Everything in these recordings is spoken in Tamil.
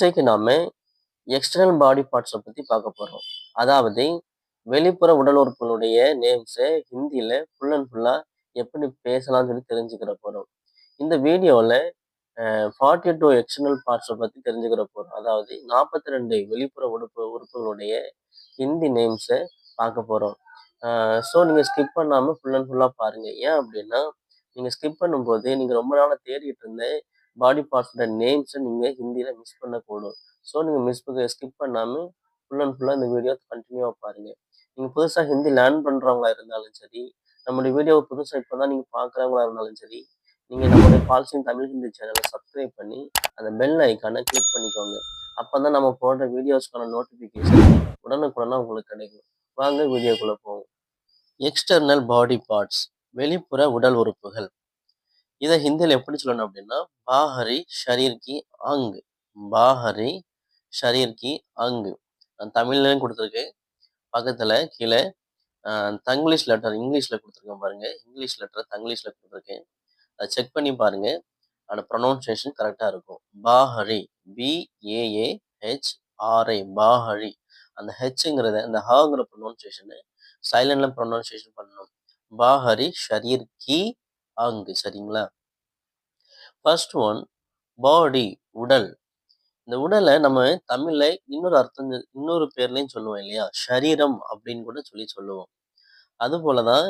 இன்றைக்கு நாம் எக்ஸ்டர்னல் பாடி பார்ட்ஸை பற்றி பார்க்க போகிறோம் அதாவது வெளிப்புற உடல் உறுப்புகளுடைய நேம்ஸை ஹிந்தியில் ஃபுல் அண்ட் ஃபுல்லாக எப்படி பேசலாம்னு சொல்லி தெரிஞ்சுக்கிற போகிறோம் இந்த வீடியோவில் ஃபார்ட்டி டூ எக்ஸ்டர்னல் பார்ட்ஸை பற்றி தெரிஞ்சுக்கிற போகிறோம் அதாவது நாற்பத்தி ரெண்டு வெளிப்புற உறுப்பு உறுப்புகளுடைய ஹிந்தி நேம்ஸை பார்க்க போகிறோம் ஸோ நீங்கள் ஸ்கிப் பண்ணாமல் ஃபுல் அண்ட் ஃபுல்லாக பாருங்கள் ஏன் அப்படின்னா நீங்கள் ஸ்கிப் பண்ணும்போது நீங்கள் ரொம்ப நாளாக தேடிட்டு இருந்தேன் பாடி பார்ட்ஸோட நேம்ஸை நீங்கள் ஹிந்தியில் மிஸ் பண்ணக்கூடும். ஸோ நீங்கள் மிஸ் ஸ்கிப் பண்ணாமல் ஃபுல் அண்ட் ஃபுல்லாக இந்த வீடியோ கண்டினியூவாக பாருங்கள் நீங்கள் புதுசாக ஹிந்தி லேர்ன் பண்ணுறவங்களா இருந்தாலும் சரி நம்மளுடைய வீடியோவை புதுசாக இப்போ தான் நீங்கள் பார்க்குறவங்களா இருந்தாலும் சரி நீங்கள் நம்மளுடைய பால்சிங் தமிழ் ஹிந்தி சேனலை சப்ஸ்கிரைப் பண்ணி அந்த பெல் ஐக்கானை கிளிக் பண்ணிக்கோங்க. அப்போ தான் நம்ம போடுற வீடியோஸ்க்கான நோட்டிஃபிகேஷன் உடனுக்குடனாக உங்களுக்கு கிடைக்கும். வாங்க வீடியோக்குள்ளே போவோம். எக்ஸ்டர்னல் பாடி பார்ட்ஸ் வெளிப்புற உடல் உறுப்புகள். இதை ஹிந்தியில் எப்படி சொல்லணும் அப்படின்னா பாஹரி ஷரீர் கி அங் பாஹரி ஷரீர் கி அங் நான் தமிழ்லையும் கொடுத்துருக்கேன். பக்கத்தில் கீழே தங்கிலீஷ் லெட்டர் இங்கிலீஷில் கொடுத்துருக்கேன் பாருங்க. இங்கிலீஷ் லெட்டர் தங்கிலீஷில் கொடுத்துருக்கேன். அதை செக் பண்ணி பாருங்க. அந்த ப்ரொனவுன்சியேஷன் கரெக்டாக இருக்கும். பாஹரி P A A H R I பாஹரி. அந்த ஹெச்ங்கிறத அந்த ஹாங்கிற ப்ரொனவுன்சியேஷனு சைலண்டில் ப்ரொனவுன்சியேஷன் பண்ணணும். பாஹரி ஷரீர் கி அங்கு சரிங்களா? ஃபர்ஸ்ட் ஒன் பாடி உடல். இந்த உடலை நம்ம தமிழ்ல இன்னொரு அர்த்தம் இன்னொரு பேர்லயும் சொல்லுவோம் இல்லையா? ஷரீரம் அப்படின்னு கூட சொல்லி சொல்லுவோம். அது போலதான்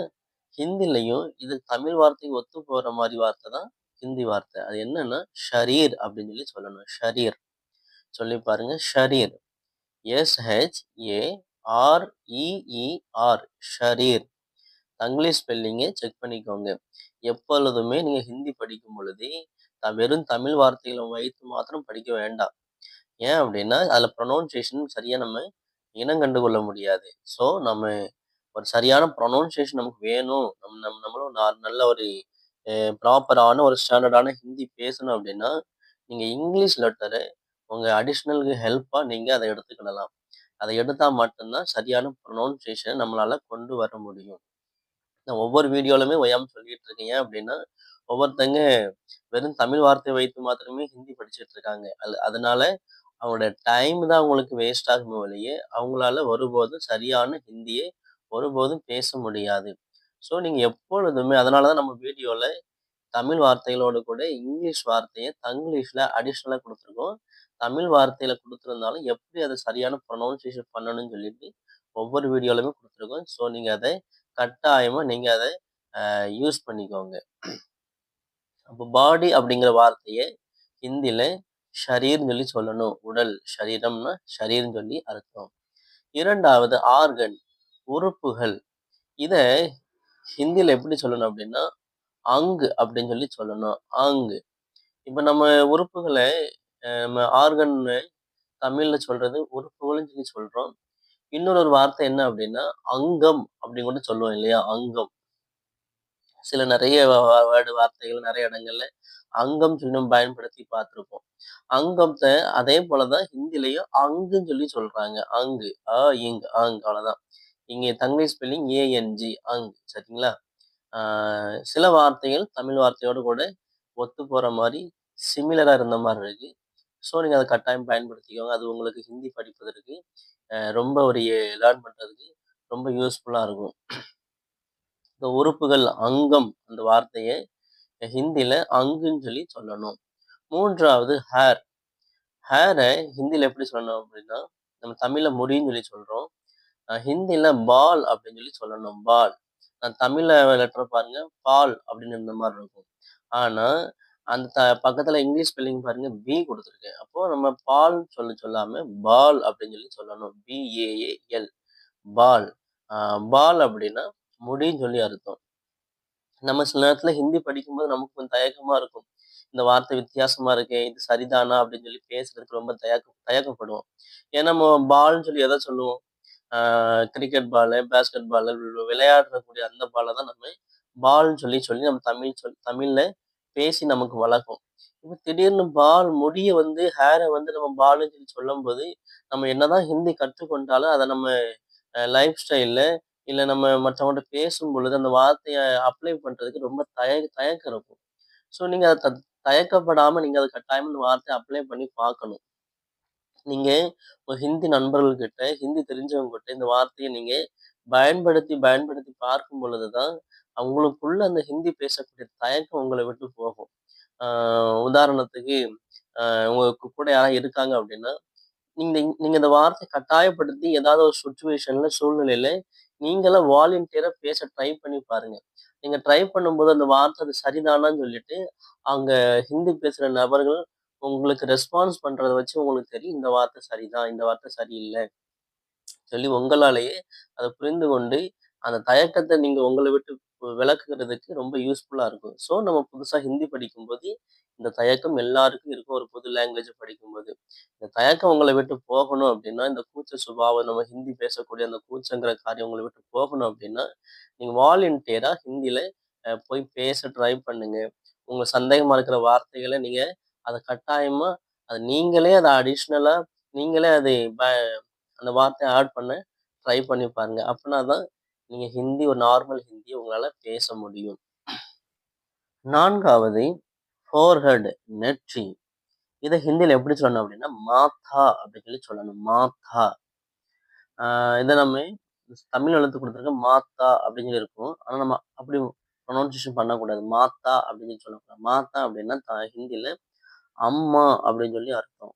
ஹிந்திலையும் இது தமிழ் வார்த்தைக்கு ஒத்து போற மாதிரி வார்த்தை தான் ஹிந்தி வார்த்தை. அது என்னன்னா ஷரீர் அப்படின்னு சொல்லி சொல்லணும். ஷரீர். சொல்லி பாருங்க. ஷரீர். S H A R E E R ஷரீர். Tanglish ஸ்பெல்லிங்கை செக் பண்ணிக்கோங்க. எப்பொழுதுமே நீங்கள் ஹிந்தி படிக்கும் பொழுது த- வெறும் தமிழ் வார்த்தைகளை வைத்து மாத்திரம் படிக்க வேண்டாம். ஏன் அப்படின்னா அதில் ப்ரொனவுன்சியேஷன் சரியாக நம்ம இனம் கண்டு கொள்ள முடியாது. ஸோ நம்ம ஒரு சரியான ப்ரொனவுன்சியேஷன் நமக்கு வேணும். நம்ம நம்ம நம்மளும் நல்ல ஒரு ப்ராப்பரான ஒரு ஸ்டாண்டர்டான ஹிந்தி பேசணும் அப்படின்னா நீங்கள் இங்கிலீஷ் லெட்டரை உங்கள் அடிஷ்னலுக்கு ஹெல்ப்பாக நீங்கள் அதை எடுத்துக்கிடலாம். அதை எடுத்தால் மட்டும்தான் சரியான ப்ரொனவுன்சியேஷனை நம்மளால் கொண்டு வர முடியும். நான் ஒவ்வொரு வீடியோலுமே ஒய்யாமல் சொல்லிட்டு இருக்கீங்க அப்படின்னா ஒவ்வொருத்தங்க வெறும் தமிழ் வார்த்தை வைத்து மாத்திரமே ஹிந்தி படிச்சுட்டு இருக்காங்க அது அதனால அவங்களோட டைம் தான் அவங்களுக்கு வேஸ்ட் ஆகுமே வழியே அவங்களால ஒருபோதும் சரியான ஹிந்தியை ஒருபோதும் பேச முடியாது. ஸோ நீங்கள் எப்பொழுதுமே அதனால தான் நம்ம வீடியோவில் தமிழ் வார்த்தைகளோடு கூட இங்கிலீஷ் வார்த்தையை தங்கிலீஷில் அடிஷ்னலாக கொடுத்துருக்கோம். தமிழ் வார்த்தையில் கொடுத்துருந்தாலும் எப்படி அதை சரியான ப்ரொனவுன்சியேஷன் பண்ணணும்னு சொல்லிட்டு ஒவ்வொரு வீடியோலையுமே கொடுத்துருக்கோம். ஸோ நீங்கள் அதை கட்டாயமாக நீங்கள் அதை யூஸ் பண்ணிக்கோங்க. அப்போ பாடி அப்படிங்கிற வார்த்தையை ஹிந்தியில் ஷரீர்னு சொல்லி சொல்லணும். உடல் ஷரீரம்னா ஷரீர்னு சொல்லி அர்த்தம். இரண்டாவது ஆர்கன் உறுப்புகள். இதை ஹிந்தியில் எப்படி சொல்லணும் அப்படின்னா அங்கு அப்படின்னு சொல்லி சொல்லணும். அங்கு. இப்போ நம்ம உறுப்புகளை நம்ம ஆர்கன் தமிழ்ல சொல்றது உறுப்புகள்னு சொல்லி சொல்றோம். இன்னொரு ஒரு வார்த்தை என்ன அப்படின்னா அங்கம் அப்படின்னு கூட சொல்லுவோம் இல்லையா? அங்கம். சில நிறைய வேர்டு வார்த்தைகள் நிறைய இடங்கள்ல அங்கம் சொல்லி நம்ம பயன்படுத்தி பார்த்துருப்போம். அங்கத்தை அதே போலதான் ஹிந்திலையும் அங்குன்னு சொல்லி சொல்றாங்க. அங்கு அ இங் அங் அவ்வளவுதான். இங்கே தங்கை ஸ்பெல்லிங் ஏஎன்ஜி அங் சரிங்களா? ஆஹ் சில வார்த்தைகள் தமிழ் வார்த்தையோட கூட ஒத்து போற மாதிரி சிமிலரா இருந்த மாதிரி இருக்கு. ஸோ நீங்க அதை கட்டாயம் பயன்படுத்திக்கோங்க. அது உங்களுக்கு ஹிந்தி படிப்பதற்கு ரொம்ப ஒரு லேர்ன் பண்றதுக்கு ரொம்ப யூஸ்ஃபுல்லா இருக்கும். இந்த உறுப்புகள் அங்கம் அந்த வார்த்தையை ஹிந்தில அங்குன்னு சொல்லி சொல்லணும். மூன்றாவது ஹேர் ஹேரை ஹிந்தில எப்படி சொல்லணும் அப்படின்னா நம்ம தமிழில் முடின்னு சொல்லி சொல்றோம். ஹிந்தியில் பால் அப்படின்னு சொல்லி சொல்லணும். பால். நான் தமிழில் லெட்டர் பாருங்க பால் அப்படின்னு இருந்த மாதிரி இருக்கும். ஆனா அந்த த பக்கத்தில் இங்கிலீஷ் ஸ்பெல்லிங் பாருங்கள் பி கொடுத்துருக்கேன். அப்போ நம்ம பால் சொல்ல சொல்லாமல் பால் அப்படின்னு சொல்லி சொல்லணும். பிஏஏஎல் பால். பால் அப்படின்னா முடின்னு சொல்லி அர்த்தம். நம்ம சில நேரத்தில் ஹிந்தி படிக்கும்போது நமக்கு கொஞ்சம் தயக்கமா இருக்கும். இந்த வார்த்தை வித்தியாசமா இருக்கே இது சரிதானா அப்படின்னு சொல்லி பேசுறதுக்கு ரொம்ப தயக்க தயக்கப்படுவோம். ஏன்னா நம்ம பால்னு சொல்லி எதை சொல்லுவோம்? கிரிக்கெட் பாலு பேஸ்கெட் பால் விளையாடக்கூடிய அந்த பாலை தான் நம்ம பால்னு சொல்லி சொல்லி நம்ம தமிழ் சொல் தமிழில் பேசி நமக்கு வளர்க்கும். இப்போ திடீர்னு பால் முடிய வந்து ஹேரை வந்து நம்ம பாலுன்னு சொல்லி சொல்லும்போது நம்ம என்னதான் ஹிந்தி கற்றுக்கொண்டாலும் அதை நம்ம லைஃப் ஸ்டைலில் இல்லை நம்ம மற்றவங்கள்ட்ட பேசும் பொழுது அந்த வார்த்தையை அப்ளை பண்றதுக்கு ரொம்ப தய தயக்கம் இருக்கும். ஸோ நீங்க அதை த- தயக்கப்படாம நீங்க அதை கட்டாயம் இந்த வார்த்தையை அப்ளை பண்ணி பார்க்கணும். நீங்கள் ஒரு ஹிந்தி நண்பர்கள்கிட்ட, ஹிந்தி தெரிஞ்சவங்ககிட்ட இந்த வார்த்தையை நீங்கள் பயன்படுத்தி, பயன்படுத்தி பார்க்கும் பொழுது தான், அவங்களுக்குள்ள அந்த ஹிந்தி பேசக்கூடிய தயக்கம் உங்களை விட்டு போகும். உதாரணத்துக்கு, உங்களுக்கு கூட யாராவது இருக்காங்க அப்படின்னா, நீங்க நீங்க இந்த வார்த்தை கட்டாயப்படுத்தி ஏதாவது ஒரு சுச்சுவேஷனில் சூழ்நிலையில நீங்களாம் வாலண்டியரா பேச ட்ரை பண்ணி பாருங்க. நீங்க ட்ரை பண்ணும்போது அந்த வார்த்தை அது சரிதானான்னு சொல்லிட்டு, அங்க ஹிந்தி பேசுற நபர்கள் உங்களுக்கு ரெஸ்பான்ஸ் பண்ணுறத வச்சு உங்களுக்கு தெரியும். இந்த வார்த்தை சரிதான், இந்த வார்த்தை சரியில்லை சொல்லி உங்களாலேயே அதை புரிந்து கொண்டு, அந்த தயக்கத்தை நீங்க உங்களை விட்டு விளக்குகிறதுக்கு ரொம்ப யூஸ்ஃபுல்லாக இருக்கும். ஸோ நம்ம புதுசாக ஹிந்தி படிக்கும்போது, இந்த தயக்கம் எல்லாருக்கும் இருக்கும். ஒரு புது லாங்குவேஜ் படிக்கும்போது. இந்த தயக்கம் உங்களை விட்டு போகணும் அப்படின்னா, இந்த கூச்ச சுபாவம் நம்ம ஹிந்தி பேசக்கூடிய அந்த கூச்சங்கிற காரியம் உங்களை விட்டு போகணும் அப்படின்னா, நீங்கள் வாலண்டியராக ஹிந்தியில் போய் பேச ட்ரை பண்ணுங்க. உங்கள் சந்தேகமாக இருக்கிற வார்த்தைகளை நீங்கள் அதை கட்டாயமாக அது நீங்களே அதை அடிஷ்னலாக நீங்களே அதை ப அந்த வார்த்தையை ஆட் பண்ண ட்ரை பண்ணி பாருங்க. அப்படின்னா தான் நீங்க ஹிந்தி ஒரு நார்மல் ஹிந்தியை உங்களால பேச முடியும். நான்காவது ஃபோர்ஹெட் நெற்றி. இதை ஹிந்தில எப்படி சொல்லணும் அப்படின்னா, மாத்தா அப்படின்னு சொல்லி சொல்லணும். மாத்தா. இதை நம்ம தமிழ் எழுத்து கொடுத்துருக்க மாத்தா அப்படின்னு சொல்லி இருக்கும். ஆனா நம்ம அப்படி ப்ரொனன்சியேஷன் பண்ணக்கூடாது. மாத்தா அப்படின்னு சொல்லி சொல்லக்கூடாது. மாத்தா அப்படின்னா த அம்மா அப்படின்னு சொல்லி அர்த்தம்.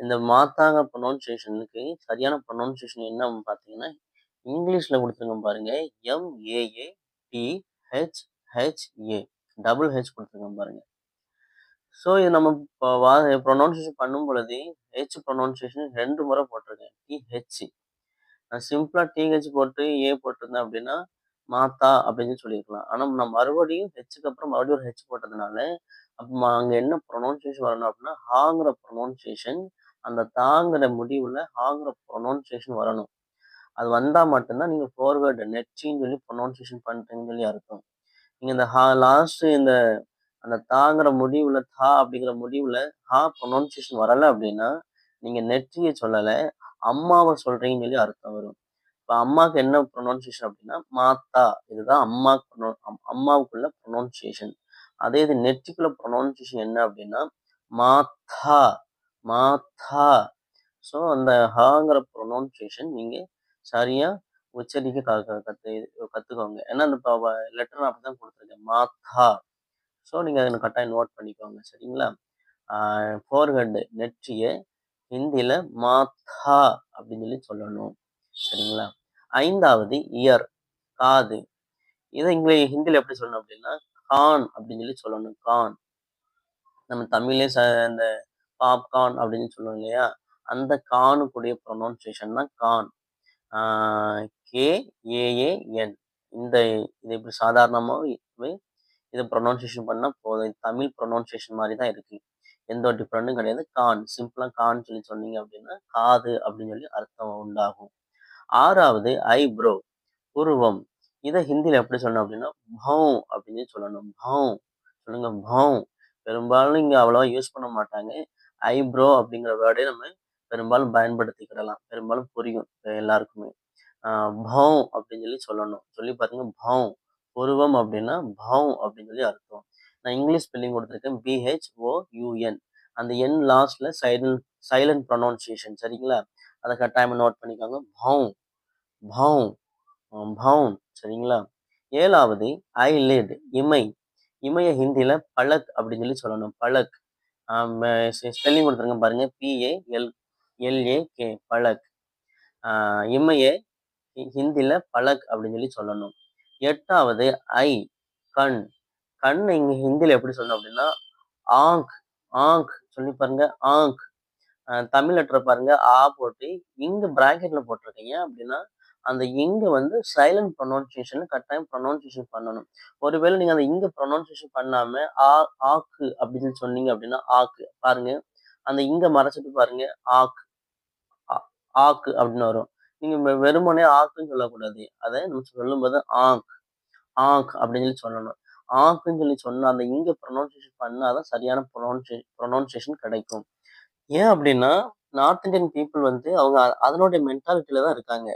இந்த மாத்தாங்க ப்ரொனன்சியேஷனுக்கு சரியான ப்ரொனன்சியேஷன் என்ன பார்த்தீங்கன்னா, இங்கிலீஷில் கொடுத்துருங்க பாருங்க. M A A D H H A double H கொடுத்துருக்கோம் பாருங்க. ஸோ இது நம்ம இப்போ வா ப்ரொனவுன்சியேஷன் பண்ணும் பொழுது, ஹெச் ப்ரொனவுன்சியேஷன் ரெண்டு முறை போட்டிருக்கேன். டிஹெச் நான் சிம்பிளாக டிஹெச் போட்டு, ஏ போட்டிருந்தேன் அப்படின்னா, மாத்தா அப்படின்னு சொல்லியிருக்கலாம். ஆனால் நான் மறுபடியும் ஹெச்சுக்கு அப்புறம் மறுபடியும் ஒரு ஹெச் போட்டதுனால, அப்போ அங்கே என்ன ப்ரொனவுன்சியேஷன் வரணும் அப்படின்னா, ஹாங்கிற ப்ரொனவுன்சியேஷன் அந்த தாங்கிற முடிவில் ஹாங்கிற ப்ரொனவுன்சியேஷன் வரணும். அது வந்தால் மட்டும்தான் நீங்கள் ஃபோர்வேர்டு நெச்சின்னு சொல்லி ப்ரொனவுன்சியேஷன் பண்ணுறீங்கன்னு சொல்லி அர்த்தம். நீங்கள் இந்த ஹா லாஸ்ட் இந்த அந்த தாங்கிற முடிவில் தா அப்படிங்கிற முடிவில் ஹா ப்ரொனவுன்சியேஷன் வரலை அப்படின்னா, நீங்கள் நெற்றியை சொல்லலை அம்மாவை சொல்கிறீங்கன்னு சொல்லி அர்த்தம் வரும். இப்போ அம்மாவுக்கு என்ன ப்ரொனவுன்சியேஷன் அப்படின்னா, மாத்தா. இதுதான் அம்மா ப்ரொனோ அம்மாவுக்குள்ள ப்ரொனவுன்சியேஷன் அதே இது நெற்றிக்குள்ள ப்ரொனவுன்சியேஷன் என்ன அப்படின்னா, மாத்தா, மாத்தா. ஸோ அந்த ஹாங்கிற ப்ரொனவுன்சியேஷன் நீங்கள் சரியா உச்சரிக்க க க கத்து ஏன்னா அந்த லெட்டர் நான் அப்படிதான் கொடுத்துருக்கேன் மாத்தா. ஸோ நீங்கள் அதை கட்டாயம் நோட் பண்ணிக்கோங்க. சரிங்களா? ஃபோர்ஹெட் நெற்றியை ஹிந்தியில் மாத்தா அப்படின்னு சொல்லி சொல்லணும். சரிங்களா? ஐந்தாவது இயர் காது. இதை இங்கே ஹிந்தியில் எப்படி சொல்லணும் அப்படின்னா, கான் அப்படின்னு சொல்லி சொல்லணும். கான். நம்ம தமிழே ச அந்த பாப்கார்ன் அப்படின்னு சொல்லுவோம் இல்லையா? அந்த கானுக்குடைய ப்ரொனன்சியேஷன் தான் கான். கேஏஏஎன் கே ஏஏஎன் இந்த இது இப்படி சாதாரணமாக இதை ப்ரொனௌன்சேஷன் பண்ணால் போதும். தமிழ் ப்ரொனவுன்சியேஷன் மாதிரி தான் இருக்குது எந்த ஒரு டிஃப்ரெண்டும் கிடையாது. கான். சிம்பிளாக கான் சொல்லி சொன்னீங்க அப்படின்னா, காது அப்படின்னு சொல்லி அர்த்தம் உண்டாகும். ஆறாவது ஐப்ரோ. புருவம். இதை ஹிந்தியில் எப்படி சொல்லணும் அப்படின்னா, பவு அப்படின்னு சொல்லணும். பௌ. சொல்லுங்க பவு பெரும்பாலும் இங்கே அவ்வளவா யூஸ் பண்ண மாட்டாங்க. ஐப்ரோ அப்படிங்கிற வேர்டே நம்ம பெரும்பாலும் பயன்படுத்திக்கிடலாம். பெரும்பாலும் புரியும் எல்லாருக்குமே. ஆ அப்படின்னு சொல்லி சொல்லணும். சொல்லி பாருங்க பவ் புருவம் அப்படின்னா பவ் அப்படின்னு சொல்லி அர்த்தம். நான் இங்கிலீஷ் ஸ்பெல்லிங் கொடுத்துருக்கேன் P H O U N அந்த என் லாஸ்ட்ல சைலன் சைலன்ட் ப்ரொனவுன்சியேஷன் சரிங்களா? அதை கட்டாயமாக நோட் பண்ணிக்கோங்க. பௌ, பௌ, பவுன் சரிங்களா? ஏழாவது ஐலிட் இமை. இமைய ஹிந்தியில பழக் அப்படின்னு சொல்லி சொல்லணும். பழக் ஸ்பெல்லிங் கொடுத்துருங்க பாருங்க. பி-ஏ-எல் எல்ஏ கே பழக் ஆ ஹிந்தியில் பழக் அப்படின்னு சொல்லி சொல்லணும். எட்டாவது ஐ கண். கண் இங்கே ஹிந்தியில் எப்படி சொல்லணும் அப்படின்னா, ஆங்க், ஆங்க் சொல்லி பாருங்க. ஆங்க். தமிழ் லெட்டர பாருங்க. ஆ போட்டு இங்கே பிராக்கெட்ல போட்டிருக்கீங்க அப்படின்னா, அந்த இங்கு வந்து சைலண்ட் ப்ரொனவுன்சியேஷன் கட்டாயம் ப்ரொனவுன்சியேஷன் பண்ணணும். ஒருவேளை நீங்க அந்த இங்கே ப்ரொனவுன்சியேஷன் பண்ணாம, ஆ ஆக்கு அப்படின்னு சொன்னீங்க அப்படின்னா, ஆக்கு. பாருங்க. அந்த இங்க மறைச்சிட்டு பாருங்க. ஆக். ஆக்கு அப்படின்னு வரும். நீங்கள் வெறுமனே ஆக்குன்னு சொல்லக்கூடாது. அதை நம்ம சொல்லும்போது ஆங்க், ஆங்க் அப்படின்னு சொல்லி சொல்லணும். ஆக்குன்னு சொல்லி சொன்னால் அந்த இங்கே ப்ரொனவுன்சியேஷன் பண்ணால் தான் சரியான ப்ரொனன்சியே ப்ரொனவுன்சியேஷன் கிடைக்கும். ஏன் அப்படின்னா, நார்த் இந்தியன் பீப்புள் வந்து அவங்க அதனுடைய மென்டாலிட்டியில தான் இருக்காங்க.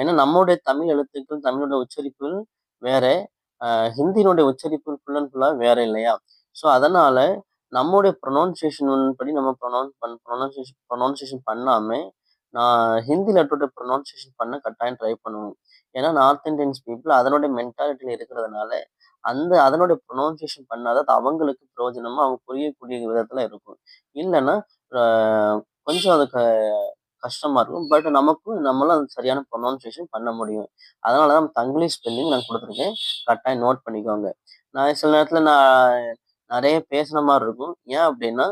ஏன்னா நம்முடைய தமிழ் எழுத்துக்கள், தமிழோட உச்சரிப்புகள் வேற. ஹிந்தியினுடைய உச்சரிப்பு ஃபுல் அண்ட் ஃபுல்லாக வேற இல்லையா? ஸோ அதனால நம்முடைய ப்ரொனவுன்சியேஷன் படி நம்ம ப்ரொனவுன் பண் ப்ரொனவுன்சியேஷன் ப்ரொனவுன்சியேஷன் பண்ணாமல் நான் ஹிந்தியில் லெட்டரோட ப்ரொனவுன்சியேஷன் பண்ண கட்டாயம் ட்ரை பண்ணணும். ஏன்னா, நார்த் இந்தியன்ஸ் பீப்புள் அதனுடைய மென்டாலிட்டியில் இருக்கிறதுனால, அந்த அதனுடைய ப்ரொனவுன்சியேஷன் பண்ணாதான் அவங்களுக்கு பிரயோஜனமாக அவங்க புரியக்கூடிய விதத்தில் இருக்கும். இல்லைன்னா கொஞ்சம் அது க கஷ்டமாக இருக்கும். பட் நமக்கும் நம்மளும் அது சரியான ப்ரொனவுன்சியேஷன் பண்ண முடியும். அதனால தான் தங்கிலீஷ் ஸ்பெல்லிங் நான் கொடுத்துருக்கேன் கட்டாயம் நோட் பண்ணிக்கோங்க. நான் சில நேரத்தில் நான் நிறைய பேசுன மாதிரி இருக்கும். ஏன் அப்படின்னா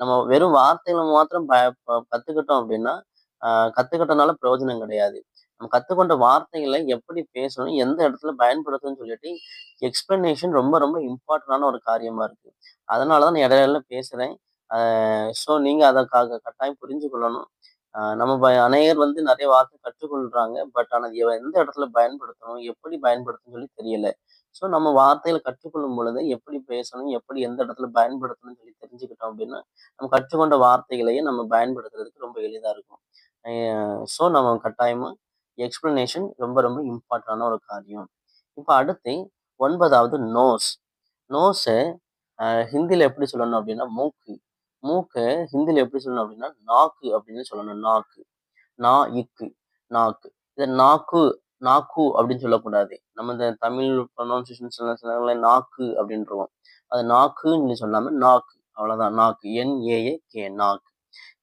நம்ம வெறும் வார்த்தைகளை மாத்திரம் ப கற்றுக்கிட்டோம் அப்படின்னா கற்றுக்கிட்டனால பிரயோஜனம் கிடையாது. நம்ம கற்றுக்கொண்ட வார்த்தைகளை எப்படி பேசணும், எந்த இடத்துல பயன்படுத்தணும்னு சொல்லிட்டு, எக்ஸ்பிளனேஷன் ரொம்ப ரொம்ப இம்பார்ட்டண்டான ஒரு காரியமாக இருக்குது அதனால தான் நான் இடையில பேசுகிறேன் ஸோ நீங்கள் அதற்காக கட்டாயம் புரிஞ்சு கொள்ளணும். நம்ம ப அநேகர் வந்து நிறைய வார்த்தை கற்றுக்கொள்றாங்க. பட் ஆனால் எந்த இடத்துல பயன்படுத்தணும், எப்படி பயன்படுத்தணும்னு சொல்லி தெரியலை ஸோ நம்ம வார்த்தையில கற்றுக்கொள்ளும் பொழுது எப்படி பேசணும், எப்படி எந்த இடத்துல பயன்படுத்தணும்னு சொல்லி தெரிஞ்சுக்கிட்டோம் அப்படின்னா நம்ம கற்றுக்கொண்ட வார்த்தைகளையே நம்ம பயன்படுத்துறதுக்கு ரொம்ப எளிதாக இருக்கும். ஸோ நம்ம கட்டாயமா எக்ஸ்பிளனேஷன் ரொம்ப ரொம்ப இம்பார்ட்டண்டான ஒரு காரியம். இப்போ அடுத்து ஒன்பதாவது நோஸ். நோஸை ஹிந்தியில் எப்படி சொல்லணும் அப்படின்னா மூக்கு. மூக்கை ஹிந்தியில் எப்படி சொல்லணும் அப்படின்னா நாக்கு அப்படின்னு சொல்லணும். நாக்கு. நா, இக்கு, நாக்கு. இதை நாக்கு, நாக்கு அப்படின்னு சொல்லக்கூடாது. நம்ம இந்த தமிழ் ப்ரொனவுன்சியேஷன் சில சில நாக்கு அப்படின்றோம் அது நாக்குன்னு சொல்லாம நாக்கு. அவ்வளோதான் நாக்கு. என்-ஏ-ஏ-கே நாக்கு.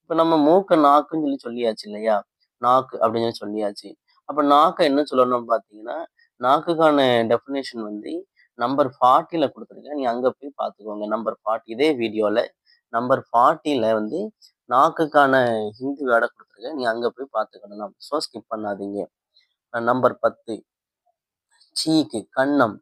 இப்ப நம்ம மூக்க நாக்குன்னு சொல்லி சொல்லியாச்சு இல்லையா? நாக்கு அப்படின்னு சொல்லி சொல்லியாச்சு. அப்ப நாக்கை என்ன சொல்லணும்னு பார்த்தீங்கன்னா, நாக்குக்கான டெஃபினேஷன் வந்து நம்பர் ஃபார்ட்டியில் கொடுத்துருக்கேன் நீ அங்கே போய் பார்த்துக்கோங்க. நம்பர் 40 இதே வீடியோவில் நம்பர் 40ல வந்து நாக்குக்கான ஹிந்தி வேடை கொடுத்துருக்கேன் நீ அங்கே போய் பார்த்துக்கணும் ஸோ ஸ்கிப் பண்ணாதீங்க. நம்பர் 10 சீக்கு கண்ணம்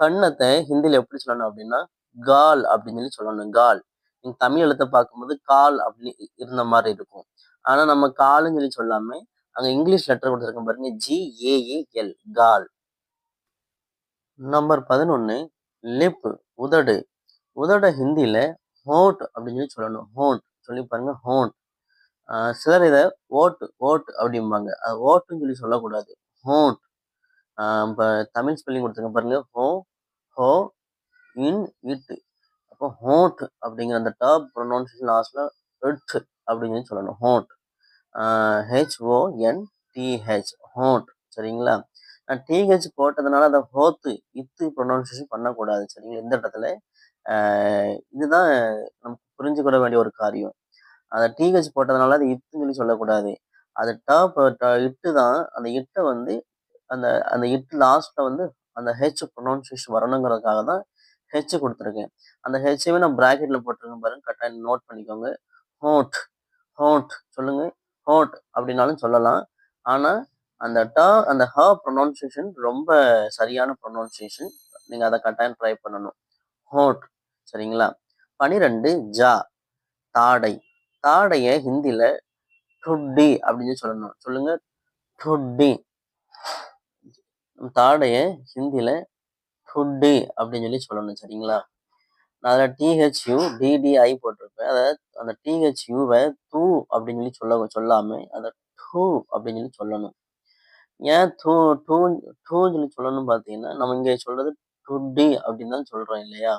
கண்ணத்தை ஹிந்தியில் எப்படி சொல்லணும் அப்படின்னா கால் அப்படின்னு சொல்லி சொல்லணும். கால். நீங்க தமிழ் எழுத்தை பார்க்கும்போது கால் அப்படி இருந்த மாதிரி இருக்கும். ஆனா நம்ம காலுன்னு சொல்லி சொல்லாம, அங்க இங்கிலீஷ் லெட்டர் கொடுத்துருக்க பாருங்க. ஜி ஏஏஎல் கால். நம்பர் 11 லிப் உதடு. உதட ஹிந்தியில ஹோட் அப்படின்னு சொல்லி சொல்லணும். ஹோண்ட் சொல்லி பாருங்க ஹோண்ட். சிலர் இதை ஓட்டு ஓட் அப்படிம்பாங்க அது ஓட்டுன்னு சொல்லி சொல்லக்கூடாது. ஹோண்ட். இப்போ தமிழ் ஸ்பெல்லிங் கொடுத்துருங்க பாருங்க. ஹோ, ஹோ, இன், இட். அப்போ ஹோண்ட் அப்படிங்கிற அந்த டாப் ப்ரொனவுன்சேஷன் லாஸ்ட்ல இட் அப்படின்னு சொல்லணும். Hound. H O N T H hot ஹோண்ட். சரிங்களா? நான் டிஹெச் போட்டதுனால அதை ஹோத்து, இத்து ப்ரொனவுன்சேஷன் பண்ணக்கூடாது. சரிங்களா? இந்த இடத்துல. இதுதான் நம்ம புரிஞ்சுக்கிட வேண்டிய ஒரு காரியம். அதை டிஹெச் போட்டதுனால அது இத்துன்னு சொல்லி சொல்லக்கூடாது. அது டாப் ட இட்டு தான். அந்த இட்டை வந்து அந்த அந்த இட்டு லாஸ்ட்ல வந்து அந்த ஹெச் ப்ரொனவுன்சியேஷன் வரணுங்கிறதுக்காக தான் ஹெச் கொடுத்துருக்கேன் அந்த ஹெச்சவே நான் ப்ராக்கெட்டில் போட்டிருக்கேன் பாருங்க. கட்டாயம் நோட் பண்ணிக்கோங்க. ஹோட் ஹோண்ட் சொல்லுங்க. ஹோட் அப்படின்னாலும் சொல்லலாம். ஆனால் அந்த ட அந்த ஹ ப்ரொனவுன்சியேஷன் ரொம்ப சரியான ப்ரொனவுன்சியேஷன். நீங்கள் அதை கட்டாயம் ட்ரை பண்ணணும். ஹோட் சரிங்களா? 12 ஜா தாடை. தாடையை ஹிந்தியில் டுட்டி அப்படின்னு சொல்லணும். சொல்லுங்க. டுட்டி. தாடைய ஹிந்தில டுட்டி அப்படின்னு சொல்லி சொல்லணும். சரிங்களா? நான் அதில் டிஹெச்யூ டிடிஐ டி-டி-ஐ போட்டிருப்பேன். அத அந்த டிஹெச்யூவை தூ அப்படின்னு சொல்லி சொல்ல சொல்லாம அதை டூ அப்படின்னு சொல்லி சொல்லணும். ஏன் டூ டூ டூன்னு சொல்லி சொல்லணும்னு பார்த்தீங்கன்னா, நம்ம இங்க சொல்றது டுட்டி அப்படின்னு தான் சொல்றோம் இல்லையா?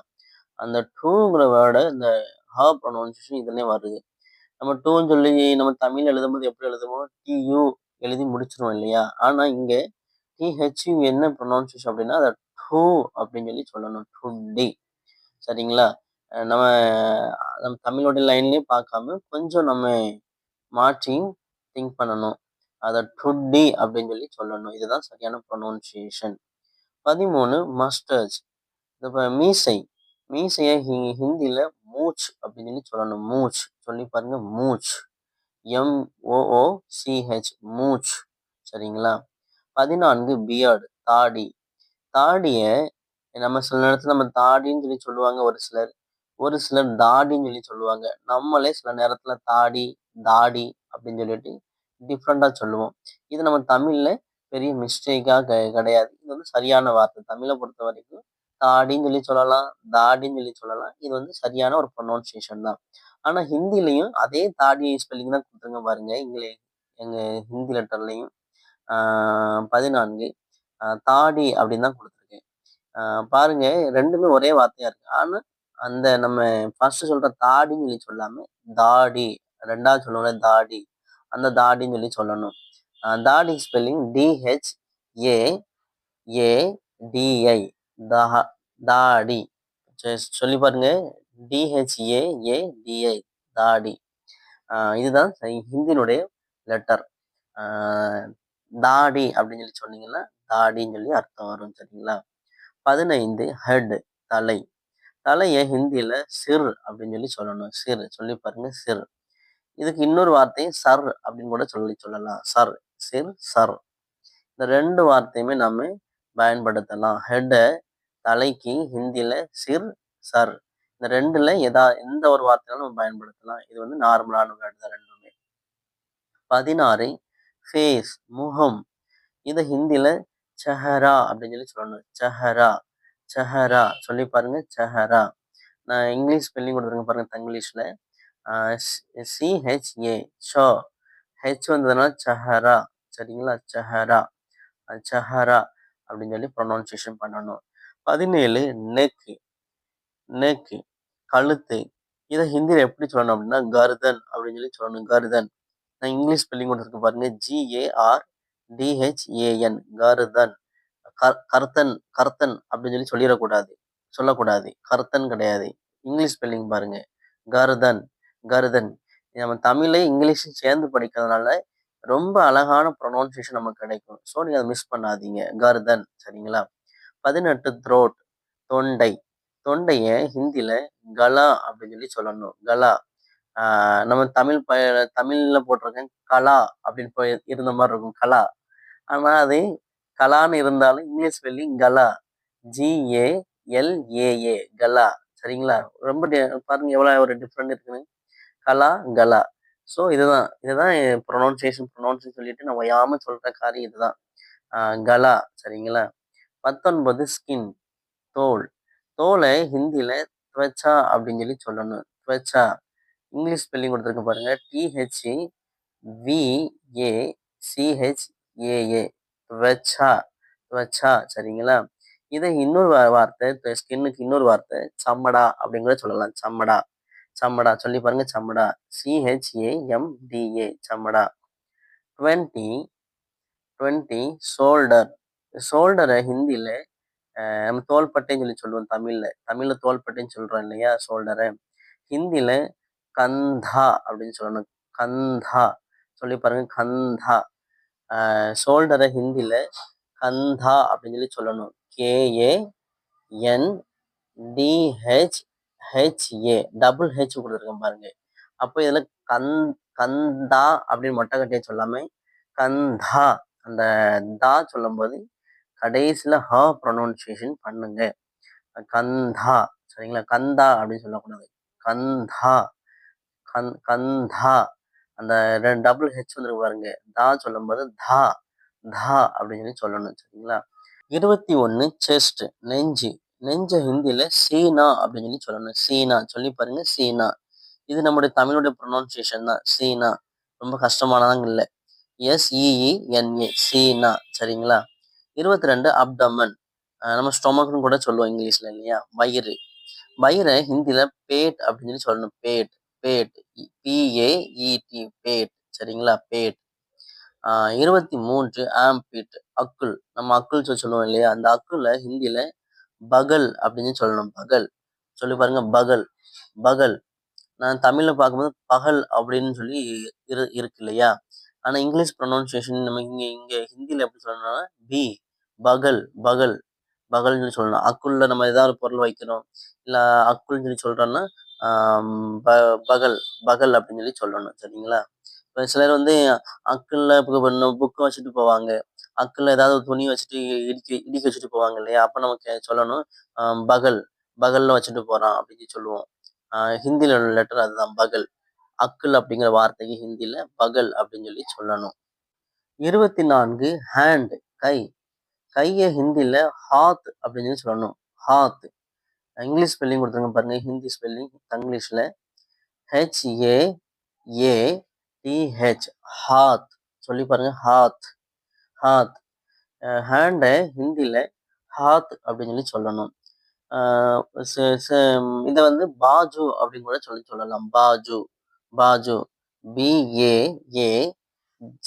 அந்த டூங்கிற வேர்டு இந்த ஹா ப்ரொனவுன்சேஷன் இதுலேயே வருது. நம்ம டூன்னு சொல்லி நம்ம தமிழ்ல எழுதும்போது எப்படி எழுதுவோம்? டி-யூ எழுதி முடிச்சிருவோம் இல்லையா? ஆனா இங்க டி-ஹெச்-யூ என்ன ப்ரொனவுன்சியேஷன் அப்படின்னா அத டூ அப்படின்னு சொல்லி சொல்லணும். டுட்டி. சரிங்களா? நம்ம நம்ம தமிழோட லைன்லயே பார்க்காம கொஞ்சம் நம்ம மாற்றி திங்க் பண்ணணும். அத டுட்டி அப்படின்னு சொல்லி சொல்லணும். இதுதான் சரியான ப்ரொனவுன்சியேஷன். பதிமூணு மஸ்டர்ஸ் இப்போ மீசை. மீசைய ஹி ஹிந்தில மூச் அப்டின்னு சொல்லி சொல்லணும். மூச். சொல்லி பாருங்க மூச். எம்-ஓ-ஓ-சி-ஹெச் மூச். சரிங்களா? பதினான்கு பியர்டு தாடி. தாடிய நம்ம சில நேரத்துல நம்ம தாடின்னு சொல்லி சொல்லுவாங்க ஒரு சிலர். ஒரு சிலர் தாடின்னு சொல்லி சொல்லுவாங்க. நம்மளே சில நேரத்துல தாடி, தாடி அப்படின்னு சொல்லிட்டு டிஃபரெண்ட்டா சொல்லுவோம். இது நம்ம தமிழ்ல பெரிய மிஸ்டேக்கா க கிடையாது. இது வந்து சரியான வார்த்தை. தமிழ பொறுத்தவரைக்கும் தாடின்னு சொல்லி சொல்லலாம். தாடின்னு சொல்லி சொல்லலாம். இது வந்து சரியான ஒரு ப்ரொனவுன்சியேஷன் தான். ஆனா ஹிந்திலையும் அதே தாடி ஸ்பெல்லிங் தான் கொடுத்துருங்க பாருங்க. இங்கிலி எங்க ஹிந்தி லெட்டர்லையும் பதினான்கு தாடி அப்படின்னு தான் கொடுத்துருக்கேன் பாருங்க ரெண்டுமே ஒரே வார்த்தையா இருக்கு. ஆனா அந்த நம்ம ஃபர்ஸ்ட் சொல்ற தாடின்னு சொல்லி சொல்லாம தாடி ரெண்டாவது சொல்லுவோம்ல தாடி அந்த தாடின்னு சொல்லி சொல்லணும் தாடி spelling D H A A D I தாடி. சொல்லி பாருங்க. டிஹெச்ஏ ஏ டிஐ தாடி. இதுதான் ஹிந்தினுடைய லெட்டர். தாடி அப்படின்னு சொல்லி சொன்னீங்கன்னா தாடின்னு சொல்லி அர்த்தம் வரும் சரிங்களா? பதினைந்து ஹெட் தலை. தலையை ஹிந்தியில சிர் அப்படின்னு சொல்லி சொல்லணும். சிர் சொல்லி பாருங்க சிர். இதுக்கு இன்னொரு வார்த்தையும் சர் அப்படின்னு கூட சொல்லி சொல்லலாம். Sir sir sir. இந்த ரெண்டு வார்த்தையுமே நம்ம பயன்படுத்தலாம். ஹெட்டை தலைக்கு ஹிந்தியில் சிர் சர். இந்த ரெண்டுல எதா எந்த ஒரு வார்த்தையாலும் நம்ம பயன்படுத்தலாம். இது வந்து நார்மலான வேர்டு தான் ரெண்டுமே. பதினாறு ஃபேஸ் முகம். இதை ஹிந்தியில சஹரா அப்படின்னு சொல்லி சொல்லணும். சஹரா சஹரா. சொல்லி பாருங்க சஹரா. நான் இங்கிலீஷ் ஸ்பெல்லிங் கொடுத்துருங்க பாருங்க தங்கிலீஷ்ல. சிஹெச்ஏ ஷோ ஹெச் வந்ததுன்னா சஹரா. சரிங்களா? சஹரா. சஹரா அப்படின்னு சொல்லி ப்ரொனவுன்சியேஷன் பண்ணணும். பதினேழு நெக்கு நெக்கு கழுத்து. இதை ஹிந்தியில் எப்படி சொல்லணும் அப்படின்னா கர்தன் அப்படின்னு சொல்லி சொல்லணும். கர்தன். நான் இங்கிலீஷ் ஸ்பெல்லிங் கொடுத்துருக்கு பாருங்க. GAR DHAN கர்தன். கர்த்தன் கர்த்தன் அப்படின்னு சொல்லி சொல்லிடக்கூடாது. சொல்லக்கூடாது. கர்த்தன் கிடையாது. இங்கிலீஷ் ஸ்பெல்லிங் பாருங்க. கர்தன் கர்தன். நம்ம தமிழை இங்கிலீஷும் சேர்ந்து படிக்கிறதுனால ரொம்ப அழகான ப்ரொனவுன்சியேஷன் நமக்கு கிடைக்கும். ஸோ நீங்கள் அதை மிஸ் பண்ணாதீங்க. கர்தன். சரிங்களா? பதினெட்டு த்ரோட் தொண்டை. தொண்டையை ஹிந்தியில் கலா அப்படின்னு சொல்லி சொல்லணும். கலா. நம்ம தமிழ் ப தமிழில் போட்டிருக்கேன் கலா அப்படின்னு போய் இருந்த மாதிரி இருக்கும். கலா. ஆனால் அது கலான்னு இருந்தாலும் English spelling Kala. G A L A A கலா. சரிங்களா? ரொம்ப பாருங்க எவ்வளோ ஒரு டிஃப்ரெண்ட் இருக்குன்னு. கலா கலா. ஸோ இதுதான். இதுதான் ப்ரொனவுன்சியேஷன் ப்ரொனவுன்சியேஷன் சொல்லிட்டு நான் ஒயாமல் சொல்கிற காரியம் இதுதான். கலா. சரிங்களா? பத்தொன்பது ஸ்கின் தோல். தோலை ஹிந்தியில் துவச்சா அப்படின்னு சொல்லி சொல்லணும். துவச்சா. இங்கிலீஷ் ஸ்பெல்லிங் கொடுத்துருக்க பாருங்க. T H E V A C H A A துவச்சா. துவச்சா. சரிங்களா? இதை இன்னொரு வார்த்தை ஸ்கின்னுக்கு இன்னொரு வார்த்தை சம்மடா அப்படிங்கிற சொல்லலாம். சம்மடா சம்மடா சொல்லி பாருங்க. சம்மடா C H A M D A சம்மடா twenty twenty shoulder ஷோல்டரை ஹிந்தியில் நம்ம தோள்பட்டைன்னு சொல்லி சொல்லுவோம் தமிழில். தமிழில் தோள்பட்டைன்னு சொல்கிறோம் இல்லையா ஷோல்டரை ஹிந்தியில் கந்தா அப்படின்னு சொல்லணும். கந்தா. சொல்லி பாருங்க கந்தா. ஷோல்டரை ஹிந்தியில் கந்தா அப்படின்னு சொல்லி சொல்லணும். K A N D H H A double H கொடுத்துருக்கேன் பாருங்க. அப்போ இதில் கந் கந்தா அப்படின்னு மொட்டை கட்டியை சொல்லாமல் கந்தா. அந்த தா சொல்லும்போது கடைசியில் ஹா ப்ரொனவுன்சியேஷன் பண்ணுங்க. கந்தா சரிங்களா? கந்தா அப்படின்னு சொல்லக்கூடாது. கந்தா. கந் கந்தா. அந்த ரெண்டு டபுள் ஹெச் வந்துருக்கு பாருங்க. தா சொல்லும்போது தா தா அப்படின்னு சொல்லி சொல்லணும் சரிங்களா? இருபத்தி ஒன்று செஸ்ட் நெஞ்சு. நெஞ்ச ஹிந்தியில் சீனா அப்படின்னு சொல்லி சொல்லணும். சீனா. சொல்லி பாருங்க சீனா. இது நம்முடைய தமிழுடைய ப்ரொனவுன்சியேஷன் தான். சீனா. ரொம்ப கஷ்டமானதாங்க இல்லை. எஸ்இஇஎன்ஏ சீனா. சரிங்களா? இருபத்தி ரெண்டு அப்டமன் நம்ம ஸ்டொமக்னு கூட சொல்லுவோம் இங்கிலீஷ்ல இல்லையா? வயிறு. வயிறை ஹிந்தியில பேட் அப்படின்னு சொல்லி சொல்லணும். பேட் பேட் பிஏஇடி பேட் சரிங்களா? பேட் இருபத்தி மூன்று ஆம்பிட் அக்குள். நம்ம அக்குள் சொல்லி சொல்லுவோம் இல்லையா? அந்த அக்குல ஹிந்தியில பகல் அப்படின்னு சொல்லணும். பகல். சொல்லி பாருங்க பகல். பகல். நான் தமிழ்ல பார்க்கும்போது பகல் அப்படின்னு சொல்லி இரு இருக்கு இல்லையா? ஆனா இங்கிலீஷ் ப்ரொனவுன்சியேஷன் நம்ம இங்க இங்க ஹிந்தியில எப்படி சொல்லணும்னா பி பகல் பகல் பகல்னு சொல்லி சொல்லணும். அக்குள்ள நம்ம ஏதாவது பொருள் வைக்கிறோம் இல்லை அக்குள்னு சொல்லி சொல்கிறோன்னா ப பகல் பகல் அப்படின்னு சொல்லி சொல்லணும். சரிங்களா? இப்போ சிலர் வந்து அக்குள்ள புக்கை வச்சுட்டு போவாங்க. அக்குள்ள ஏதாவது ஒரு துணி வச்சுட்டு இடிக்க இடிக்க வச்சுட்டு போவாங்க இல்லையா? அப்போ நமக்கு சொல்லணும் பகல் பகல்ல வச்சுட்டு போகிறான் அப்படின்னு சொல்லுவோம். ஹிந்தியில் உள்ள லெட்டர் அதுதான் பகல். அக்குல் அப்படிங்கிற வார்த்தைக்கு ஹிந்தியில் பகல் அப்படின்னு சொல்லி சொல்லணும். இருபத்தி நான்கு ஹேண்ட் கை. கையை ஹிந்தியில் ஹாத் அப்படின்னு சொல்லி சொல்லணும். ஹாத். இங்கிலீஷ் ஸ்பெல்லிங் கொடுத்துருங்க பாருங்க. Hindi spelling தங்கிலீஷில் H A A T H Haat. சொல்லி பாருங்க. ஹாத். ஹாத். ஹேண்டை ஹிந்தியில் ஹாத் அப்படின்னு சொல்லி சொல்லணும். இதை வந்து பாஜு அப்படின்னு கூட சொல்லி சொல்லலாம். பாஜு. பாஜு. பிஏஏ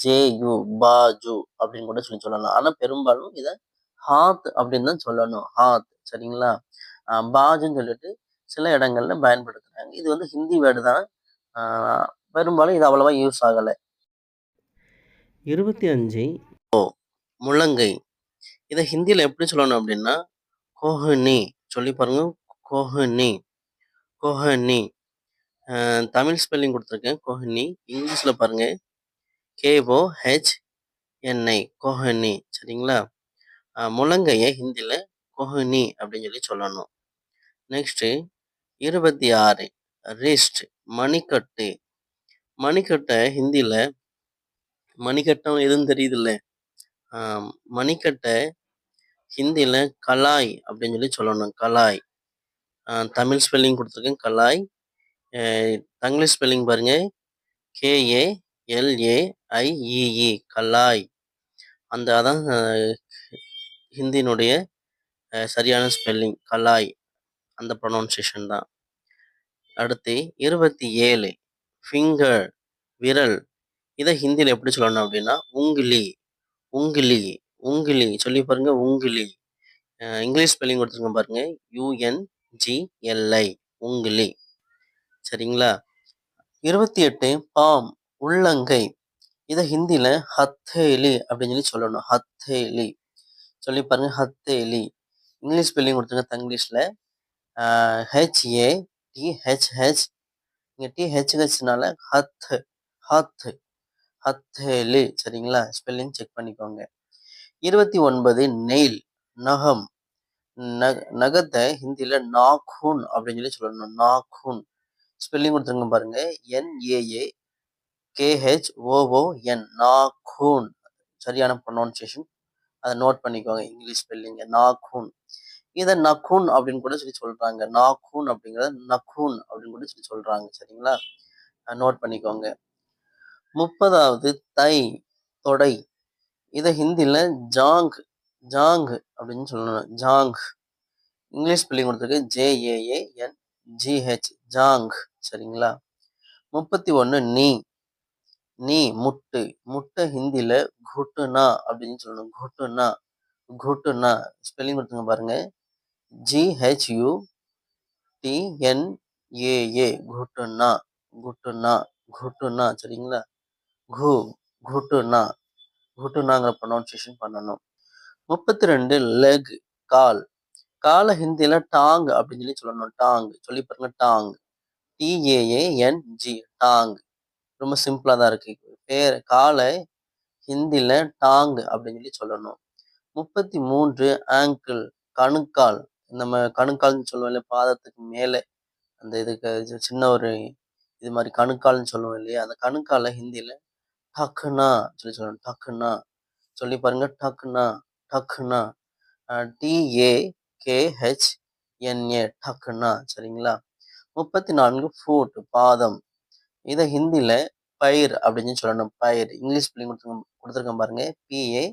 ஜேயு பாஜு அப்படின்னு கூட சொல்லி சொல்லலாம். ஆனால் பெரும்பாலும் இதை ஹாத் அப்படின்னு தான் சொல்லணும். ஹாத் சரிங்களா? பாஜுன்னு சொல்லிட்டு சில இடங்கள்ல பயன்படுத்துறாங்க. இது வந்து ஹிந்தி வேர்டு தான். பெரும்பாலும் இது அவ்வளவா யூஸ் ஆகலை. இருபத்தி அஞ்சு. முழங்கை இதை ஹிந்தியில் எப்படி சொல்லணும் அப்படின்னா கோஹனி. சொல்லி பாருங்க. கோஹனி. கோஹனி. தமிழ் ஸ்பெல்லிங் கொடுத்துருக்கேன். கோஹனி. இங்கிலீஷில் பாருங்க. கேஓஹெச் ஹெச் கோஹனி சரிங்களா? முழங்கையை ஹிந்தியில் கோஹனி அப்படின்னு சொல்லி சொல்லணும். நெக்ஸ்ட்டு இருபத்தி ஆறு ரிஸ்ட் மணிக்கட்டு. மணிக்கட்டை ஹிந்தியில் மணிக்கட்டம் எதுவும் தெரியுதுல்ல? மணிக்கட்டை ஹிந்தியில் கலாய் அப்படின்னு சொல்லி சொல்லணும். கலாய். தமிழ் ஸ்பெல்லிங் கொடுத்துருக்கேன். கலாய். தங்கிலீஷ் ஸ்பெல்லிங் பாருங்க. K A L A I E E கலாய். அந்த அதான் ஹிந்தினுடைய ஹிந்தியினுடைய சரியான ஸ்பெல்லிங் கலாய். அந்த ப்ரொனவுன்சியேஷன் தான். அடுத்து இருபத்தி ஏழு ஃபிங்கர் விரல். இதை ஹிந்தியில் எப்படி சொல்லணும் அப்படின்னா உங்கிலி உங்கிலி உங்கிலி. சொல்லி பாருங்க உங்கிலி. இங்கிலீஷ் ஸ்பெல்லிங் கொடுத்துருங்க பாருங்க யூஎன்ஜிஎல்ஐ உங்கிலி. சரிங்களா? இருபத்தி எட்டு பாம் உள்ளங்கை. இதை ஹிந்தியில் ஹத்தேலி அப்படின்னு சொல்லி சொல்லணும். ஹத்தேலி. சொல்லி பாருங்க ஹத்தேலி. இங்கிலீஷ் ஸ்பெல்லிங் கொடுத்துருங்க தங்கிலீஷில் ஹெச்ஏ டி டிஹெச்ஹெச் இங்கே டிஹெச்ஹெச்னால ஹத் ஹத் ஹத்தேலி. சரிங்களா? ஸ்பெல்லிங் செக் பண்ணிக்கோங்க. இருபத்தி ஒன்பது நெயில் நகம். நக நகத்தை ஹிந்தியில் நாகூன் அப்படின்னு சொல்லி சொல்லணும். நாகூன். ஸ்பெல்லிங் கொடுத்துருங்க பாருங்க. என்ஏஏ கேஹெச் ஓஓஎன் நாகூன் சரியான ப்ரொனவுன்சியேஷன் அதை நோட் பண்ணிக்கோங்க இங்கிலீஷ் ஸ்பெல்லிங்க நாகூன் இதை நக்கூன் அப்படின்னு கூட சொல்லி சொல்றாங்க. நாகூன் அப்படிங்கிறத நக்கூன் அப்படின்னு கூட சொல்லி சொல்றாங்க. சரிங்களா? நோட் பண்ணிக்கோங்க. முப்பதாவது தை தொடை. இதை ஹிந்தியில் ஜாங் ஜாங் அப்படின்னு சொல்லணும். ஜாங். இங்கிலீஷ் ஸ்பெல்லிங் கொடுத்துருக்கு. J A A N G H Jong. சரிங்களா? முப்பத்தி ஒன்று நீ. நீ முட்டு முட்டை ஹிந்தியில் குட்டுனா அப்படின்னு சொல்லணும். குட்டுனா குட்டுனா ஸ்பெல்லிங் கொடுத்துங்க பாருங்க. ஜிஹெச்யூ டிஎன்ஏஏ குட்டுனா குட்டுனா குட்டுனா சரிங்களா? கு குட்டுனா குட்டுனாங்கிற ப்ரொனவுன்சியேஷன் பண்ணணும். முப்பத்தி ரெண்டு லெக் கால். காலை ஹிந்தியில் டாங் அப்படின்னு சொல்லி சொல்லணும். டாங். சொல்லி பாருங்க டாங். டிஏஏஎன்ஜி டாங். ரொம்ப சிம்பிளாக தான் இருக்கு. பேர் காலை ஹிந்தியில் டாங் அப்படின்னு சொல்லி சொல்லணும். முப்பத்தி மூன்று ஆங்கிள் கணுக்கால். நம்ம கணுக்கால்னு சொல்லுவோம் இல்லையா? பாதத்துக்கு மேலே அந்த இதுக்கு இது சின்ன ஒரு இது மாதிரி கணுக்கால்னு சொல்லுவோம் இல்லையா? அந்த கணுக்கால ஹிந்தியில் டக்குனா சொல்லி சொல்லணும். டக்குனா. சொல்லி பாருங்க. டக்குனா டக்குனா. T A K H N A டக்குனா. சரிங்களா? முப்பத்தி நான்கு ஃபூட் பாதம். இதை ஹிந்தியில் பயிர் அப்படின்னு சொல்லணும். பயிர். இங்கிலீஷ் பிள்ளைங்க கொடுத்துருக்க கொடுத்துருக்கேன் பாருங்க. பிஏ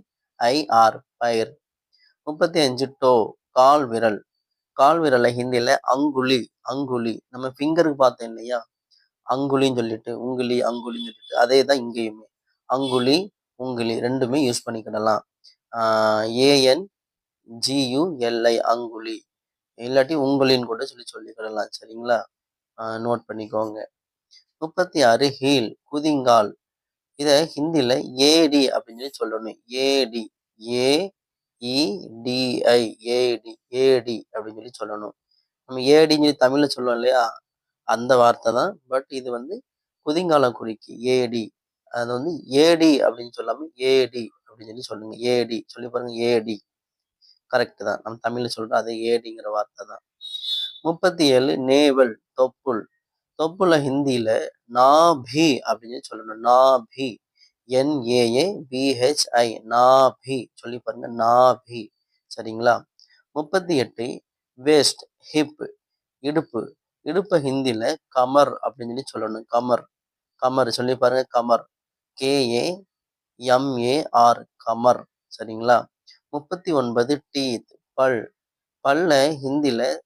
ஐஆர் பயிர். முப்பத்தி அஞ்சு டோ கால் விரல். கால் விரலை ஹிந்தியில் அங்குலி அங்குலி. நம்ம ஃபிங்கருக்கு பார்த்தோம் இல்லையா? அங்குலின்னு சொல்லிட்டு உங்குலி அங்குலின்னு சொல்லிட்டு. அதே தான் இங்கேயுமே. அங்குலி உங்குலி ரெண்டுமே யூஸ் பண்ணிக்கிடலாம். ஏஎன் ஜியுஎல்ஐ அங்குலி. இல்லாட்டி உங்குலின்னு கூட சொல்லி சொல்லிக்கிடலாம். சரிங்களா? நோட் பண்ணிக்கோங்க. முப்பத்தி ஆறு ஹீல் குதிங்கால். இதை ஹிந்தியில் ஏடி அப்படின்னு சொல்லி சொல்லணும். ஏடி ஏ இடிஐ ஏடி ஏடி அப்படின்னு சொல்லி சொல்லணும். நம்ம ஏடின்னு சொல்லி தமிழில் சொல்லுவோம் இல்லையா? அந்த வார்த்தை தான். பட் இது வந்து குதிங்காலம் குறிக்கு ஏடி. அது வந்து ஏடி அப்படின்னு சொல்லாம ஏடி அப்படின்னு சொல்லி சொல்லுங்க. ஏடி. சொல்லி பாருங்க ஏடி. கரெக்ட் தான். நம்ம தமிழ்ல சொல்றோம் அது ஏடிங்கிற வார்த்தை தான். முப்பத்தி ஏழு நேவல் தொப்புள். தொப்புல ஹிந்தியில நாபி அப்படின்னு சொல்லி சொல்லணும் நாபி என்ஏஏ பிஹெச்ஐ நாபி சொல்லி பாருங்க. நாபி சரிங்களா? முப்பத்தி எட்டு. வேஸ்ட் ஹிப் இடுப்பு. இடுப்பு ஹிந்தியில கமர் அப்படின்னு சொல்லி சொல்லணும். கமர். கமர். சொல்லி பாருங்க. Qamar. K A M A R Qamar. சரிங்களா? முப்பத்தி ஒன்பது. டீத் பல். பல்ல ஹிந்தியில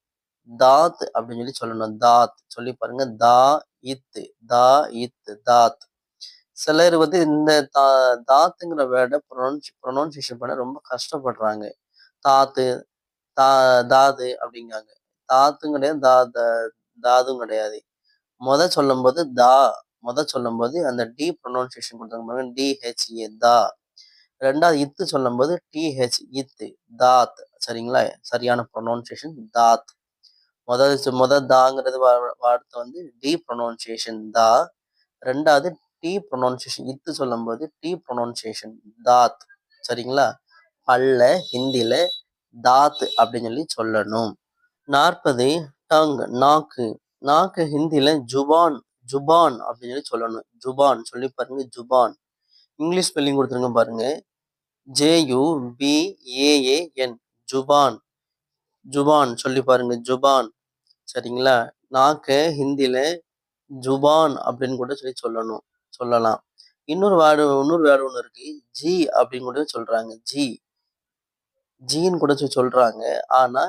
தாத் அப்படின்னு சொல்லி சொல்லணும். தாத். சொல்லி பாருங்க. தா இத்து தா இத்து தாத். சிலர் வந்து இந்த தா தாத்துங்கிற வேர்டை ப்ரொனவுன்ஸ் ப்ரொனவுன்சியேஷன் பண்ண ரொம்ப கஷ்டப்படுறாங்க. தாத்து தா தாது அப்படிங்காங்க. தாத்தும் கிடையாது. தா த- தாதும் கிடையாது. முத சொல்லும்போது தா முத சொல்லும்போது அந்த டி ப்ரொனவுன்சியேஷன் கொடுத்தாங்க பாருங்க. டிஹெச்ஏ தா. ரெண்டாவது இத்து சொல்லும்போது டிஹெச் இத்து தாத். சரிங்களா? சரியான ப்ரொனவுன்சியேஷன் தாத். முதல் முத தாங்கிறது வார்த்தை வந்து டி ப்ரொனவுன்சியேஷன் தா. ரெண்டாவது டி ப்ரொனவுன்சியேஷன் இத்து சொல்லும்போது டி ப்ரொனவுன்சியேஷன் தாத். சரிங்களா? பல்ல ஹிந்தில தாத் அப்படின்னு சொல்லி சொல்லணும். நாற்பது டங் நாக்கு. நாக்கு ஹிந்தில ஜுபான் ஜுபான் அப்படின்னு சொல்லி சொல்லணும். ஜுபான் சொல்லி பாருங்க ஜுபான். இங்கிலீஷ் ஸ்பெல்லிங் கொடுத்துருங்க பாருங்க. ஜேயு பிஏஏஎன் ஜுபான். ஜுபான் சொல்லி பாருங்க ஜுபான். சரிங்களா? நாக்க ஹிந்தில ஜுபான் அப்படின்னு கூட சொல்லி சொல்லணும் சொல்லலாம். இன்னொரு வேர்டு இன்னொரு வேர்டு ஒன்று இருக்கு ஜி அப்படின்னு கூட சொல்றாங்க ஜி. ஜின்னு கூட சொல்லி சொல்றாங்க. ஆனா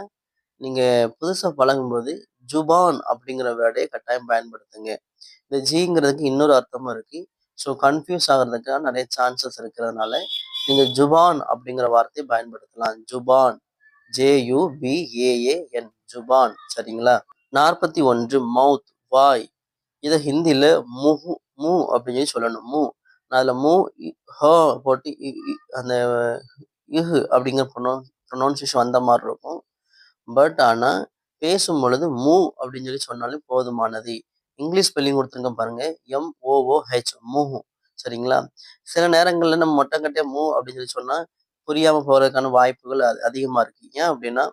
நீங்க புதுசா பழகும்போது ஜுபான் அப்படிங்கிற வேர்டையை கட்டாயம் பயன்படுத்துங்க. இந்த ஜிங்கிறதுக்கு இன்னொரு அர்த்தமும் இருக்கு. ஸோ கன்ஃபியூஸ் ஆகிறதுக்கான நிறைய சான்சஸ் இருக்கிறதுனால நீங்க ஜுபான் அப்படிங்கிற வார்த்தையை பயன்படுத்தலாம். ஜுபான். ஜேயுபிஏஏஎன் பி ஜுபான் சரிங்களா? நாற்பத்தி ஒன்று மவுத் வாய். இதை ஹிந்தியில் முஹு மூ அப்படின்னு சொல்லி சொல்லணும். மூ. அதுல மூ ஹ போட்டு அந்த இஹு அப்படிங்கிற ப்ரொனவுன்சியேஷன் வந்த மாதிரி இருக்கும். பட் ஆனா பேசும் பொழுது மூ அப்படின்னு சொல்லி சொன்னாலே போதுமானது. இங்கிலீஷ் ஸ்பெல்லிங் கொடுத்துருங்க பாருங்க. எம் ஓஓஹெச் மூஹு சரிங்களா? சில நேரங்கள்ல நம்ம மொட்டைக்கட்டையா மூ அப்படின்னு சொல்லி சொன்னா புரியாமல் போறதுக்கான வாய்ப்புகள் அதிகமாக அதிகமா இருக்கு. ஏன் அப்படின்னா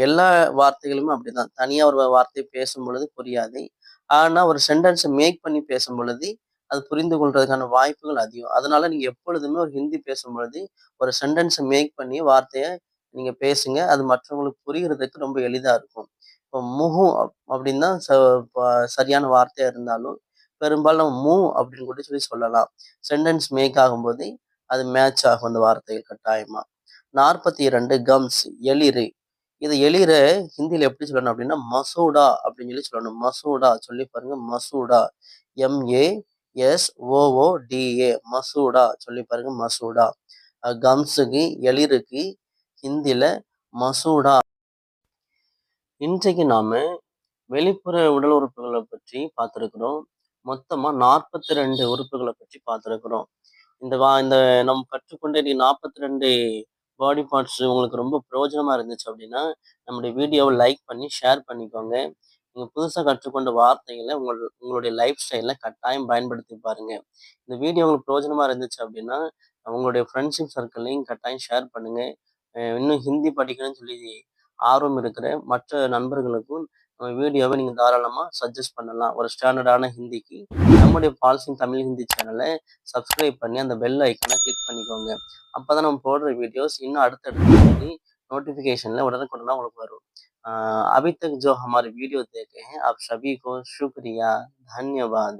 எல்லா வார்த்தைகளுமே அப்படிதான். தனியாக ஒரு வார்த்தை பேசும் பொழுது புரியாது. ஆனா ஒரு சென்டென்ஸை மேக் பண்ணி பேசும் பொழுது அது புரிந்து கொள்றதுக்கான வாய்ப்புகள் அதிகம். அதனால நீங்க எப்பொழுதுமே ஒரு ஹிந்தி பேசும் பொழுது ஒரு சென்டென்ஸை மேக் பண்ணி வார்த்தையை நீங்க பேசுங்க. அது மற்றவங்களுக்கு புரிகிறதுக்கு ரொம்ப எளிதாக இருக்கும். இப்போ முஹு அப்படின்னு தான் ச- சரியான வார்த்தையாக இருந்தாலும் பெரும்பாலும் மூ அப்படின்னு கூட சொல்லி சொல்லலாம். சென்டென்ஸ் மேக் ஆகும்போது அது மேட்ச் ஆகும் அந்த வார்த்தைகள் கட்டாயமா. நாற்பத்தி இரண்டு கம்ஸ் எளிறு. இது எளிற ஹிந்தியில எப்படி சொல்லணும் அப்படின்னா மசூடா அப்படின்னு சொல்லி சொல்லணும். மசூடா சொல்லி பாருங்க மசூடா. M A S O O D A மசூடா சொல்லி பாருங்க மசூடா. கம்ஸுக்கு எளிருக்கு ஹிந்தில மசூடா. இன்றைக்கு நாம வெளிப்புற உடல் உறுப்புகளை பற்றி பார்த்துருக்குறோம். மொத்தமா நாற்பத்தி ரெண்டு உறுப்புகளை பற்றி பார்த்துருக்குறோம். இந்த வா இந்த நம்ம கற்றுக்கொண்ட நீ நாற்பத்தி ரெண்டு பாடி பார்ட்ஸ் உங்களுக்கு ரொம்ப பிரயோஜனமாக இருந்துச்சு அப்படின்னா நம்முடைய வீடியோவை லைக் பண்ணி ஷேர் பண்ணிக்கோங்க. நீங்கள் புதுசா கற்றுக்கொண்ட வார்த்தைகளை உங்கள் உங்களுடைய லைஃப் ஸ்டைலில் கட்டாயம் பயன்படுத்தி பாருங்க. இந்த வீடியோ உங்களுக்கு பிரயோஜனமாக இருந்துச்சு அப்படின்னா உங்களுடைய ஃப்ரெண்ட்ஷிப் சர்க்கிள்லையும் கட்டாயம் ஷேர் பண்ணுங்க. இன்னும் ஹிந்தி படிக்கணும்னு சொல்லி ஆர்வம் இருக்கிற மற்ற நண்பர்களுக்கும் வீடியோவை நீங்க தாராளமா சஜஸ்ட் பண்ணலாம் ஒரு ஸ்டாண்டர்டான ஹிந்திக்கு நம்முடைய பால்சிங் தமிழ் ஹிந்தி சேனலை सब्सक्राइब பண்ணி அந்த பெல் ஐக்கனை கிளிக் பண்ணிக்கோங்க அப்பதான் நம்ம போடுற வீடியோஸ் இன்னும் அடுத்தடுத்து नोटिफिकेशन उड़नकुड़ना உங்களுக்கு வரும் अभी तक जो हमारे वीडियो देखे हैं आप सभी को शुक्रिया धन्यवाद